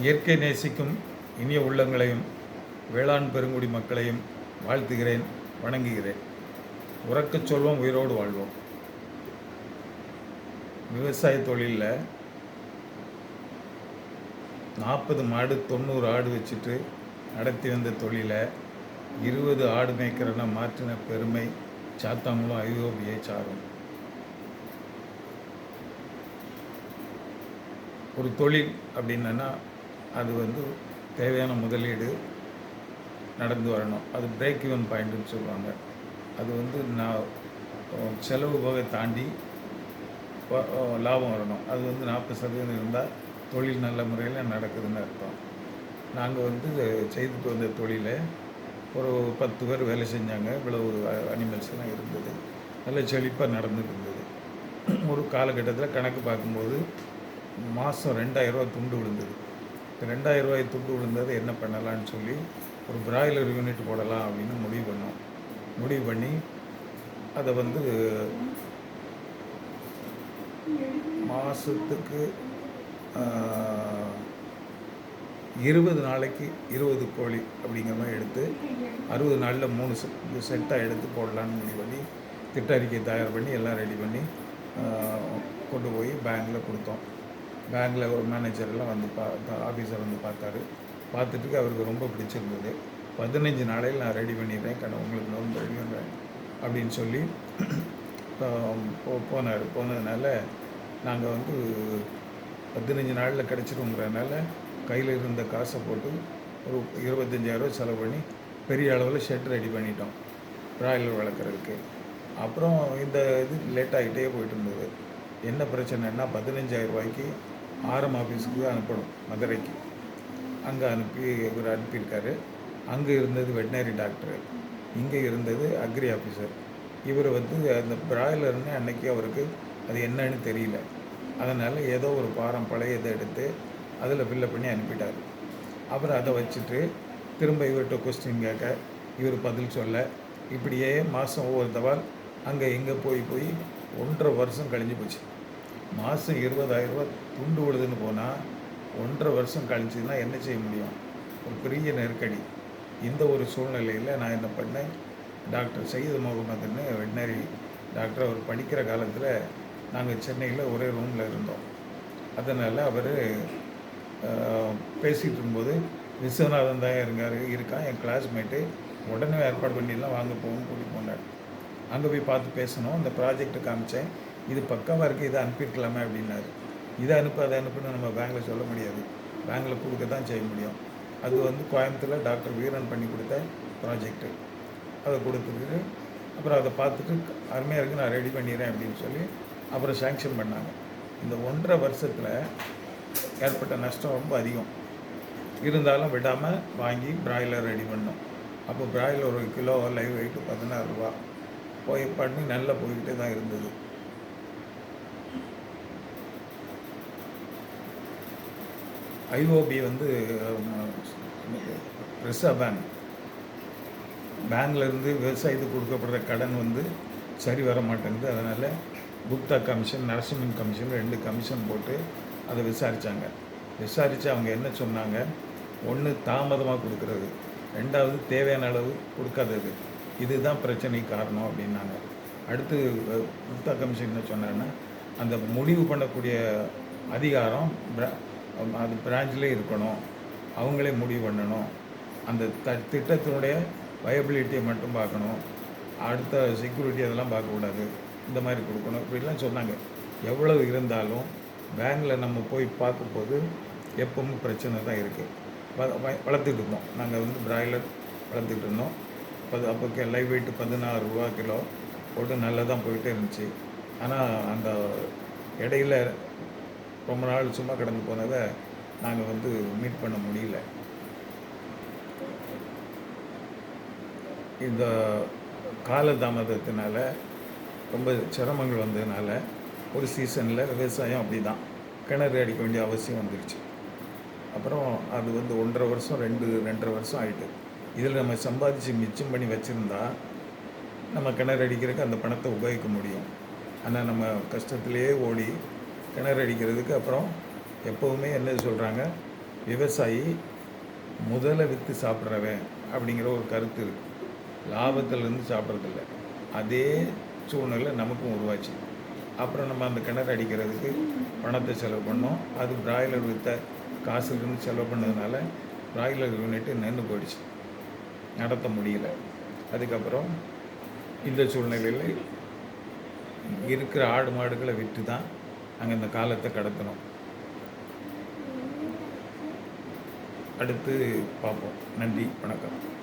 இயற்கை நேசிக்கும் இனிய உள்ளங்களையும் வேளாண் பெருங்குடி மக்களையும் வாழ்த்துகிறேன் வணங்குகிறேன். உறக்கச் சொல்வோம் உயிரோடு வாழ்வோம். விவசாய தொழிலில் நாற்பது மாடு தொண்ணூறு ஆடு வச்சுட்டு நடத்தி வந்த தொழிலை இருபது ஆடு மேய்க்கிறன மாற்றின பெருமை சாத்தாங்களும் ஐரோப்பியை சாரும். ஒரு தொழில் அப்படின்னா அது வந்து தேவையான முதலீடு நடந்து வரணும். அது பிரேக் ஈவன் பாயிண்ட்டுன்னு சொல்லுவாங்க. அது வந்து நான் செலவு போக தாண்டி லாபம் வரணும். அது வந்து நாற்பது சதவீதம் இருந்தால் தொழில் நல்ல முறையில் நடக்குதுன்னு அர்த்தம். நாங்கள் வந்து செய்துட்டு வந்த தொழிலை ஒரு பத்து பேர் வேலை செஞ்சாங்க. இவ்வளவு அனிமல்ஸ்லாம் இருந்தது. நல்ல செழிப்பாக நடந்துட்டு இருந்தது. ஒரு காலகட்டத்தில் கணக்கு பார்க்கும்போது மாதம் ரெண்டாயிரரூவா துண்டு விழுந்தது. ரெண்டாயிரம் ரூபாய் துண்டு விழுந்தது என்ன பண்ணலான்னு சொல்லி ஒரு பிராய்லர் யூனிட் போடலாம் அப்படின்னு முடிவு பண்ணோம். முடிவு பண்ணி அதை வந்து மாதத்துக்கு இருபது நாளைக்கு இருபது கோழி அப்படிங்கிற மாதிரி எடுத்து அறுபது நாளில் மூணு செட் செட்டாக எடுத்து போடலான்னு முடிவு பண்ணி திட்ட அறிக்கை தயார் பண்ணி எல்லாம் ரெடி பண்ணி கொண்டு போய் பேங்கில் கொடுத்தோம். பேங்கில் ஒரு மேனேஜரெல்லாம் வந்து பா ஆஃபீஸர் வந்து பார்த்தாரு. பார்த்துட்டு அவருக்கு ரொம்ப பிடிச்சிருந்தது. பதினஞ்சு நாளையில் நான் ரெடி பண்ணிடுறேன் கண்ண உங்களுக்கு லோன் ரெடி பண்ணுறேன் அப்படின்னு சொல்லி போ போனார். போனதுனால நாங்கள் வந்து பதினஞ்சு நாளில் கிடச்சிருங்கிறனால கையில் இருந்த காசை போட்டு ஒரு இருபத்தஞ்சாயிரரூவா செலவு பண்ணி பெரிய அளவில் ஷெட் ரெடி பண்ணிட்டோம் பிராய்லர் வளர்க்குறதுக்கு. அப்புறம் இந்த இது லேட் ஆகிட்டே போயிட்டு இருந்தது. என்ன பிரச்சனைன்னா பதினஞ்சாயிரம் ரூபாய்க்கு ஆர்எம் ஆஃபீஸுக்கு அனுப்பணும் மதுரைக்கு. அங்கே அனுப்பி இவர் அனுப்பியிருக்காரு. அங்கே இருந்தது வெட்டினரி டாக்டர். இங்கே இருந்தது அக்ரி ஆஃபீஸர் இவர் வந்து அந்த பிராய்லர்னு அன்னைக்கு அவருக்கு அது என்னன்னு தெரியல. அதனால் ஏதோ ஒரு பாரம் பழைய இதை எடுத்து அதில் ஃபில்லப் பண்ணி அனுப்பிட்டார். அப்புறம் அதை வச்சுட்டு திரும்ப இவர்கிட்ட கொஸ்டின் கேட்க இவர் பதில் சொல்ல இப்படியே மாதம் ஒவ்வொரு தவால் அங்கே எங்கே போய் போய் ஒன்றரை வருஷம் கழிஞ்சு போச்சு. மாதம் இருபதாயிரரூபா துண்டு விடுதுன்னு போனால் ஒன்றரை வருஷம் கழிச்சுன்னா என்ன செய்ய முடியும்? ஒரு பெரிய நெருக்கடி. இந்த ஒரு சூழ்நிலையில் நான் என்ன பண்ணேன் டாக்டர் சையது முகமதுன்னு வெட்டினரி டாக்டர் அவர் படிக்கிற காலத்தில் நாங்கள் சென்னையில் ஒரே ரூமில் இருந்தோம். அதனால் அவர் பேசிகிட்டு இருக்கும்போது விஸ்வநாதன் தான் இருக்கார் இருக்கான் என் கிளாஸ்மேட்டு உடனே ஏற்பாடு பண்ணிடலாம் வாங்க போகும் கூட்டிகிட்டு போனார். அங்கே போய் பார்த்து பேசணும் அந்த ப்ராஜெக்ட்டு காமிச்சேன். இது பக்கமாக இருக்குது இதை அனுப்பியிருக்கலாமே அப்படின்னாரு. இதை அனுப்பு அதை அனுப்புன்னு நம்ம பேங்கில் சொல்ல முடியாது. பேங்கில் கொடுக்க தான் செய்ய முடியும். அது வந்து கோயம்புத்தூரில் டாக்டர் வீரன் பண்ணி கொடுத்த ப்ராஜெக்ட்டு அதை கொடுத்துட்டு அப்புறம் அதை பார்த்துட்டு அருமையாக இருக்குது நான் ரெடி பண்ணிடுறேன் அப்படின்னு சொல்லி அப்புறம் சேங்ஷன் பண்ணாங்க. இந்த ஒன்றரை வருஷத்தில் ஏற்பட்ட நஷ்டம் ரொம்ப அதிகம். இருந்தாலும் விடாமல் வாங்கி பிராய்லர் ரெடி பண்ணோம். அப்போ பிராய்லர் ஒரு கிலோ லைவ் வெயிட்டு பதினாறு ரூபா. போய் பண்ணி நல்லா போய்கிட்டே தான் இருந்தது. ஐஓபி வந்து ரிசர்வ் பேங்க் பேங்க்லேருந்து விவசாயத்துக்கு கொடுக்கப்படுற கடன் வந்து சரி வர மாட்டேங்குது. அதனால் குப்தா கமிஷன் நரசிம்மன் கமிஷன் ரெண்டு கமிஷன் போட்டு அதை விசாரித்தாங்க விசாரித்து அவங்க என்ன சொன்னாங்க? ஒன்று தாமதமாக கொடுக்குறது. ரெண்டாவது தேவையான அளவு கொடுக்காதது. இதுதான் பிரச்சனைக்கு காரணம் அப்படின்னாங்க. அடுத்து குப்தா கமிஷன் என்ன சொன்னாங்கன்னா அந்த முடிவு பண்ணக்கூடிய அதிகாரம் பிர- அது பிரான்ச்சிலே இருக்கணும். அவங்களே முடிவு பண்ணணும். அந்த த திட்டத்தினுடைய வயபிலிட்டியை மட்டும் பார்க்கணும். அடுத்த செக்யூரிட்டி அதெல்லாம் பார்க்கக்கூடாது. இந்த மாதிரி கொடுக்கணும். இப்படிலாம் சொன்னாங்க. எவ்வளவு இருந்தாலும் பேங்கில் நம்ம போய் பார்க்கும்போது எப்பவும் பிரச்சனை தான் இருக்குது வளர்த்துட்டு இருந்தோம். நாங்கள் வந்து பிராய்லர் வளர்த்துட்டு இருந்தோம். பது அப்போ லைவ் வெயிட் பதினாறு ரூபா கிலோ போட்டு நல்லா தான் போயிட்டே இருந்துச்சு. ஆனால் அந்த இடையில ரொம்ப நாள் சும்மா கிடந்து போனதை நாங்கள் வந்து மீட் பண்ண முடியல. இந்த காலதாமதத்தினால ரொம்ப சிரமங்கள் வந்ததுனால ஒரு சீசனில் விவசாயம் அப்படி தான் கிணறு அடிக்க வேண்டிய அவசியம் வந்துருச்சு. அப்புறம் அது வந்து ஒன்றரை வருஷம் ரெண்டு ரெண்டரை வருஷம் ஆயிட்டு. இதில் நம்ம சம்பாதிச்சு மிச்சம் பண்ணி வச்சுருந்தா நம்ம கிணறு அடிக்கிறதுக்கு அந்த பணத்தை உபயோகிக்க முடியும். ஆனால் நம்ம கஷ்டத்துலேயே ஓடி கிணறு அடிக்கிறதுக்கு அப்புறம் எப்போவுமே என்ன சொல்கிறாங்க விவசாயி முதல்ல விற்று சாப்பிட்றவன் அப்படிங்கிற ஒரு கருத்து இருக்குது லாபத்திலேருந்து சாப்பிட்றதில்ல. அதே சூழ்நிலை நமக்கும் உருவாச்சு. அப்புறம் நம்ம அந்த கிணறு அடிக்கிறதுக்கு பணத்தை செலவு பண்ணோம். அது பிராய்லர் விற்ற காசுலேருந்து செலவு பண்ணதுனால பிராய்லர் யூனிட்டு நின்று போயிடுச்சு. நடத்த முடியல. அதுக்கப்புறம் இந்த சூழ்நிலையில் இருக்கிற ஆடு மாடுகளை விற்று தான் அங்கே இந்த காலத்தை கடத்தணும். அடுத்து பார்ப்போம். நன்றி வணக்கம்.